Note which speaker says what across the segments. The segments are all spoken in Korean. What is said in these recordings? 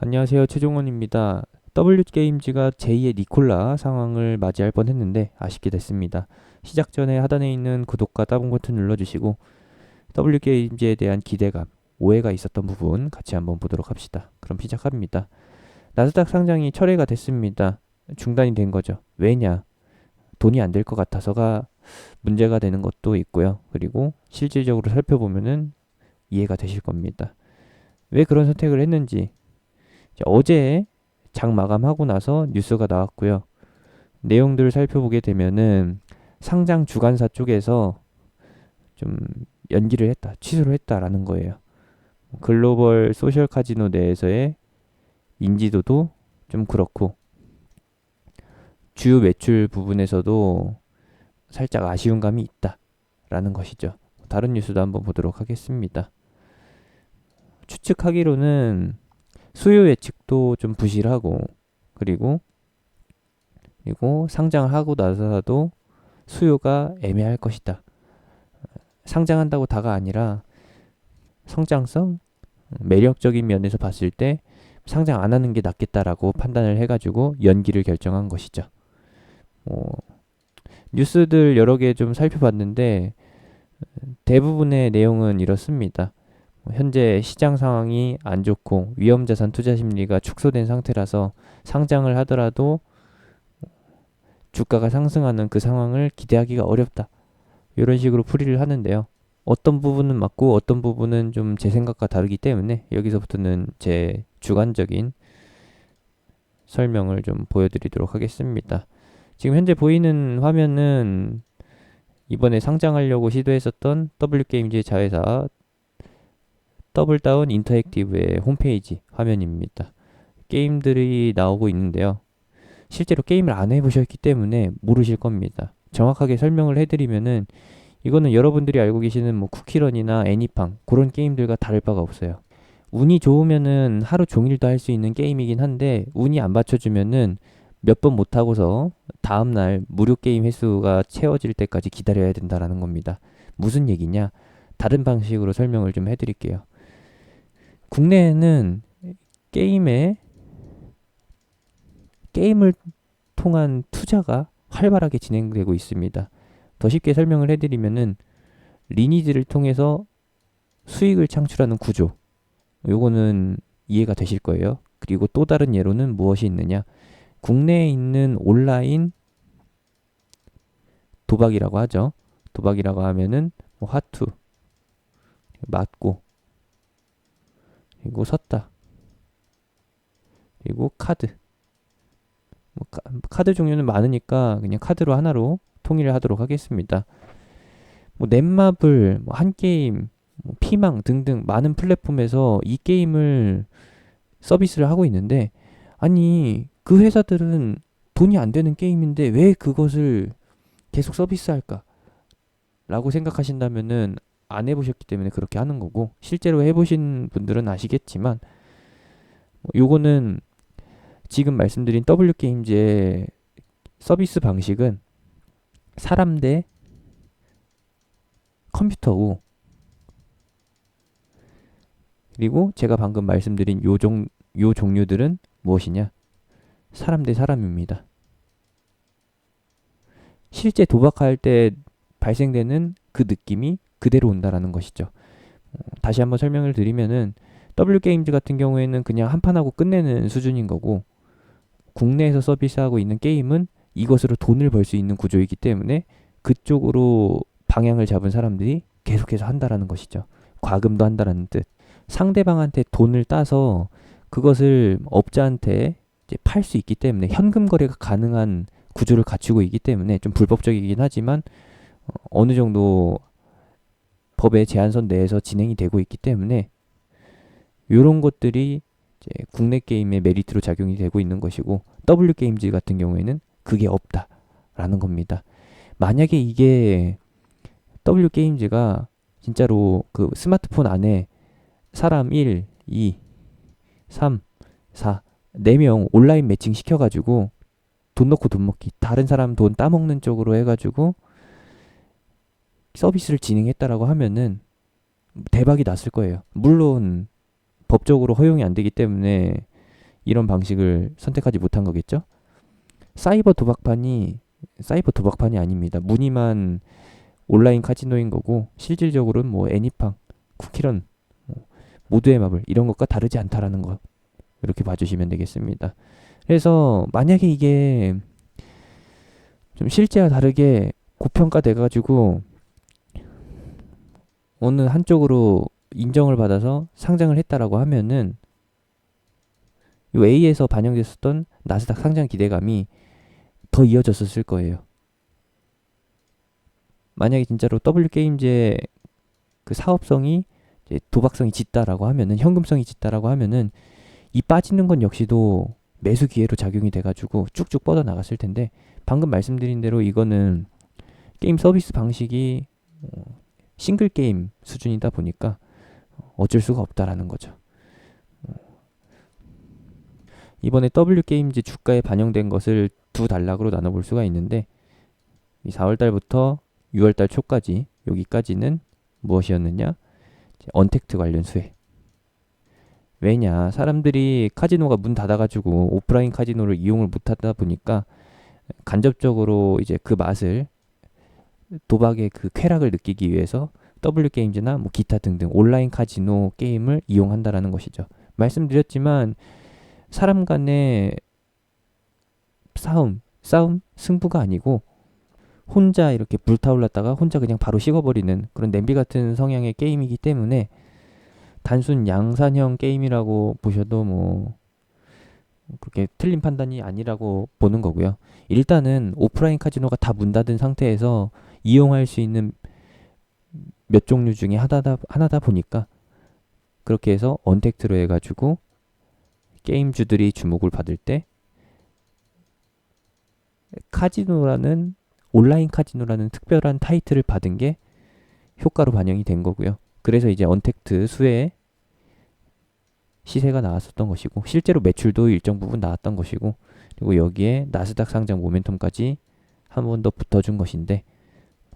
Speaker 1: 안녕하세요. 최종원입니다. W게임즈가 제2의 니콜라 상황을 맞이할 뻔했는데 아쉽게 됐습니다. 시작 전에 하단에 있는 구독과 따봉 버튼 눌러주시고 W게임즈에 대한 기대감, 오해가 있었던 부분 같이 한번 보도록 합시다. 그럼 시작합니다. 나스닥 상장이 철회가 됐습니다. 중단이 된 거죠. 왜냐? 돈이 안 될 것 같아서가 문제가 되는 것도 있고요. 그리고 실질적으로 살펴보면은 이해가 되실 겁니다. 왜 그런 선택을 했는지 어제 장 마감하고 나서 뉴스가 나왔고요. 내용들을 살펴보게 되면은 상장 주관사 쪽에서 좀 연기를 했다, 취소를 했다라는 거예요. 글로벌 소셜 카지노 내에서의 인지도도 좀 그렇고 주요 매출 부분에서도 살짝 아쉬운 감이 있다라는 것이죠. 다른 뉴스도 한번 보도록 하겠습니다. 추측하기로는 수요 예측도 좀 부실하고 그리고 그리고 상장을 하고 나서도 수요가 애매할 것이다. 상장한다고 다가 아니라 성장성, 매력적인 면에서 봤을 때 상장 안 하는 게 낫겠다라고 판단을 해가지고 연기를 결정한 것이죠. 뭐 뉴스들 여러 개 좀 살펴봤는데 대부분의 내용은 이렇습니다. 현재 시장 상황이 안 좋고 위험 자산 투자 심리가 축소된 상태라서 상장을 하더라도 주가가 상승하는 그 상황을 기대하기가 어렵다. 이런 식으로 풀이를 하는데요. 어떤 부분은 맞고 어떤 부분은 좀 제 생각과 다르기 때문에 여기서부터는 제 주관적인 설명을 좀 보여드리도록 하겠습니다. 지금 현재 보이는 화면은 이번에 상장하려고 시도했었던 W게임즈의 자회사 더블다운 인터액티브의 홈페이지 화면입니다. 게임들이 나오고 있는데요. 실제로 게임을 안 해보셨기 때문에 모르실 겁니다. 정확하게 설명을 해드리면은 이거는 여러분들이 알고 계시는 뭐 쿠키런이나 애니팡 그런 게임들과 다를 바가 없어요. 운이 좋으면은 하루 종일도 할 수 있는 게임이긴 한데 운이 안 받쳐주면은 몇 번 못하고서 다음날 무료 게임 횟수가 채워질 때까지 기다려야 된다라는 겁니다. 무슨 얘기냐? 다른 방식으로 설명을 좀 해드릴게요. 국내에는 게임에 게임을 통한 투자가 활발하게 진행되고 있습니다. 더 쉽게 설명을 해드리면은 리니지를 통해서 수익을 창출하는 구조. 요거는 이해가 되실 거예요. 그리고 또 다른 예로는 무엇이 있느냐? 국내에 있는 온라인 도박이라고 하죠. 도박이라고 하면은 뭐 화투 맞고 그리고 섰다 그리고 카드 뭐 카, 드 종류는 많으니까 그냥 카드로 하나로 통일을 하도록 하겠습니다. 뭐 넷마블, 뭐 한 게임, 뭐 피망 등등 많은 플랫폼에서 이 게임을 서비스를 하고 있는데 아니 그 회사들은 돈이 안 되는 게임인데 왜 그것을 계속 서비스할까? 라고 생각하신다면은 안 해보셨기 때문에 그렇게 하는 거고 실제로 해보신 분들은 아시겠지만 뭐 요거는 지금 말씀드린 W 게임즈의 서비스 방식은 사람 대 컴퓨터고 그리고 제가 방금 말씀드린 요 종, 요 종류들은 무엇이냐? 사람 대 사람입니다. 실제 도박할 때 발생되는 그 느낌이 그대로 온다라는 것이죠. 어, 다시 한번 설명을 드리면은 W 게임즈 같은 경우에는 그냥 한 판 하고 끝내는 수준인 거고 국내에서 서비스하고 있는 게임은 이것으로 돈을 벌 수 있는 구조이기 때문에 그쪽으로 방향을 잡은 사람들이 계속해서 한다라는 것이죠. 과금도 한다라는 뜻. 상대방한테 돈을 따서 그것을 업자한테 팔 수 있기 때문에 현금 거래가 가능한 구조를 갖추고 있기 때문에 좀 불법적이긴 하지만 어, 어느 정도 법의 제한선 내에서 진행이 되고 있기 때문에 이런 것들이 국내 게임의 메리트로 작용이 되고 있는 것이고 W 게임즈 같은 경우에는 그게 없다라는 겁니다. 만약에 이게 W 게임즈가 진짜로 그 스마트폰 안에 사람 1, 2, 3, 4, 4명 온라인 매칭 시켜가지고 돈 넣고 돈 먹기 다른 사람 돈 따먹는 쪽으로 해가지고 서비스를 진행했다라고 하면은 대박이 났을 거예요. 물론 법적으로 허용이 안 되기 때문에 이런 방식을 선택하지 못한 거겠죠? 사이버 도박판이 사이버 도박판이 아닙니다. 무늬만 온라인 카지노인 거고 실질적으로는 뭐 애니팡, 쿠키런, 뭐 모두의 마블 이런 것과 다르지 않다라는 거 이렇게 봐주시면 되겠습니다. 그래서 만약에 이게 좀 실제와 다르게 고평가돼 가지고 어느 한쪽으로 인정을 받아서 상장을 했다라고 하면은 요 A에서 반영됐었던 나스닥 상장 기대감이 더 이어졌었을 거예요. 만약에 진짜로 W 게임즈의 그 사업성이 도박성이 짙다라고 하면은 현금성이 짙다라고 하면은 이 빠지는 건 역시도 매수 기회로 작용이 돼가지고 쭉쭉 뻗어 나갔을 텐데 방금 말씀드린 대로 이거는 게임 서비스 방식이 어, 싱글 게임 수준이다 보니까 어쩔 수가 없다라는 거죠. 어, 이번에 W 게임즈 주가에 반영된 것을 두 단락으로 나눠볼 수가 있는데 이 4월 달부터 6월 달 초까지 여기까지는 무엇이었느냐? 언택트 관련 수혜. 왜냐? 사람들이 카지노가 문 닫아가지고 오프라인 카지노를 이용을 못하다 보니까 간접적으로 이제 그 맛을 도박의 그 쾌락을 느끼기 위해서 W 게임즈나 뭐 기타 등등 온라인 카지노 게임을 이용한다라는 것이죠. 말씀드렸지만 사람 간의 싸움, 싸움, 승부가 아니고 혼자 이렇게 불타올랐다가 혼자 그냥 바로 식어버리는 그런 냄비 같은 성향의 게임이기 때문에 단순 양산형 게임이라고 보셔도 뭐 그렇게 틀린 판단이 아니라고 보는 거고요. 일단은 오프라인 카지노가 다 문 닫은 상태에서 이용할 수 있는 몇 종류 중에 하나다, 하나다 보니까 그렇게 해서 언택트로 해가지고 게임주들이 주목을 받을 때 카지노라는 온라인 카지노라는 특별한 타이틀을 받은 게 효과로 반영이 된 거고요. 그래서 이제 언택트 수혜에 시세가 나왔었던 것이고 실제로 매출도 일정 부분 나왔던 것이고 그리고 여기에 나스닥 상장 모멘텀까지 한 번 더 붙어준 것인데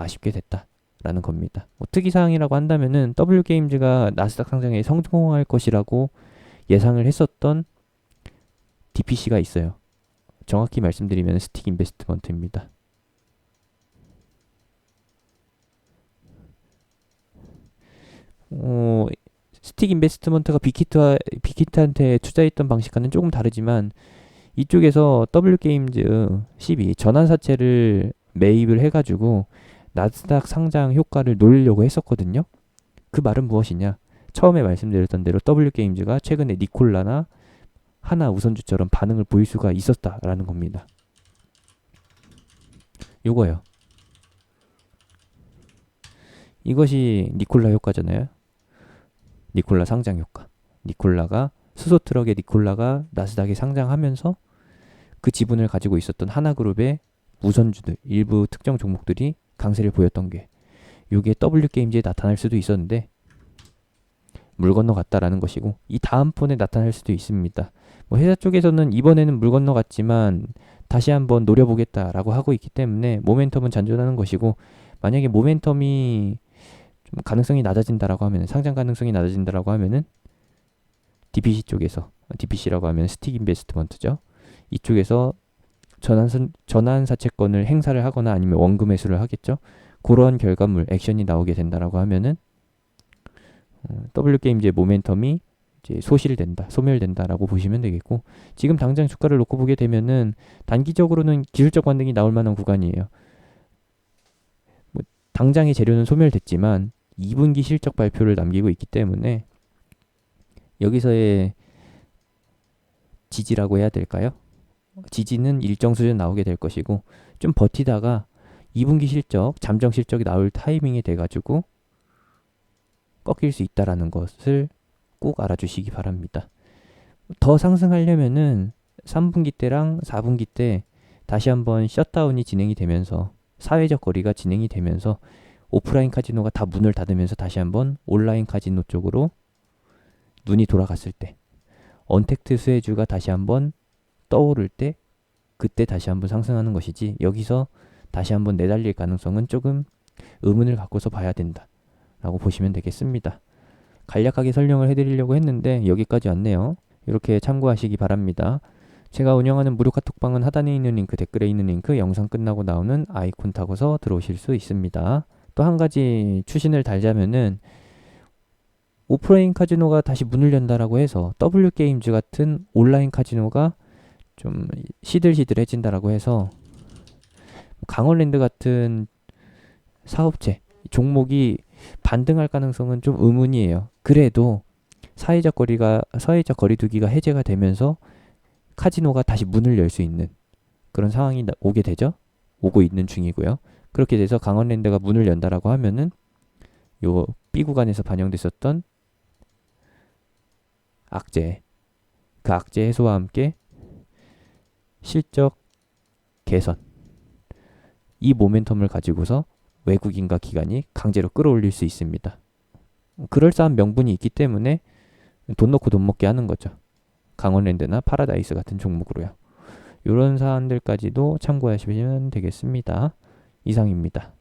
Speaker 1: 아쉽게 됐다 라는 겁니다. 뭐 특이사항이라고 한다면은 W 게임즈가 나스닥 상장에 성공할 것이라고 예상을 했었던 DPC가 있어요. 정확히 말씀드리면 스틱 인베스트먼트입니다. 어, 스틱 인베스트먼트가 빅히트와 빅히트한테 투자했던 방식과는 조금 다르지만 이쪽에서 W 게임즈 12 전환사채를 매입을 해가지고 나스닥 상장 효과를 노리려고 했었거든요. 그 말은 무엇이냐? 처음에 말씀드렸던 대로 W 게임즈가 최근에 니콜라나 하나 우선주처럼 반응을 보일 수가 있었다라는 겁니다. 요거요. 이것이 니콜라 효과잖아요. 니콜라 상장 효과. 니콜라가 수소 트럭의 니콜라가 나스닥에 상장하면서 그 지분을 가지고 있었던 하나그룹의 우선주들 일부 특정 종목들이 강세를 보였던 게 이게 W 게임즈에 나타날 수도 있었는데 물 건너갔다라는 것이고 이 다음 폰에 나타날 수도 있습니다. 뭐 회사 쪽에서는 이번에는 물 건너갔지만 다시 한번 노려보겠다라고 하고 있기 때문에 모멘텀은 잔존하는 것이고 만약에 모멘텀이 좀 가능성이 낮아진다라고 하면 상장 가능성이 낮아진다라고 하면은 DPC 쪽에서 DPC라고 하면 스틱 인베스트먼트죠. 이쪽에서 전환 전환 사채권을 행사를 하거나 아니면 원금 회수를 하겠죠. 그러한 결과물 액션이 나오게 된다라고 하면은 어, W 게임즈의 모멘텀이 이제 소실된다, 소멸된다라고 보시면 되겠고 지금 당장 주가를 놓고 보게 되면은 단기적으로는 기술적 반등이 나올 만한 구간이에요. 뭐 당장의 재료는 소멸됐지만 2분기 실적 발표를 남기고 있기 때문에 여기서의 지지라고 해야 될까요? 지지는 일정 수준 나오게 될 것이고 좀 버티다가 2분기 실적, 잠정 실적이 나올 타이밍이 돼가지고 꺾일 수 있다라는 것을 꼭 알아주시기 바랍니다. 더 상승하려면은 3분기 때랑 4분기 때 다시 한번 셧다운이 진행이 되면서 사회적 거리가 진행이 되면서 오프라인 카지노가 다 문을 닫으면서 다시 한번 온라인 카지노 쪽으로 눈이 돌아갔을 때 언택트 수혜주가 다시 한번 떠오를 때 그때 다시 한번 상승하는 것이지 여기서 다시 한번 내달릴 가능성은 조금 의문을 갖고서 봐야 된다 라고 보시면 되겠습니다 간략하게 설명을 해드리려고 했는데 여기까지 왔네요 이렇게 참고하시기 바랍니다. 제가 운영하는 무료 카톡방은 하단에 있는 링크, 댓글에 있는 링크, 영상 끝나고 나오는 아이콘 타고서 들어오실 수 있습니다. 또 한 가지 추신을 달자면은 오프라인 카지노가 다시 문을 연다라고 해서 W 게임즈 같은 온라인 카지노가 좀 시들시들해진다라고 해서 강원랜드 같은 사업체 종목이 반등할 가능성은 좀 의문이에요. 그래도 사회적 거리가 사회적 거리두기가 해제가 되면서 카지노가 다시 문을 열 수 있는 그런 상황이 나- 오게 되죠. 오고 있는 중이고요. 그렇게 돼서 강원랜드가 문을 연다라고 하면은 요 B 구간에서 반영됐었던 악재 그 악재 해소와 함께 실적 개선 이 모멘텀을 가지고서 외국인과 기관이 강제로 끌어올릴 수 있습니다. 그럴싸한 명분이 있기 때문에 돈 넣고 돈 먹게 하는 거죠. 강원랜드나 파라다이스 같은 종목으로요. 이런 사안들까지도 참고하시면 되겠습니다. 이상입니다.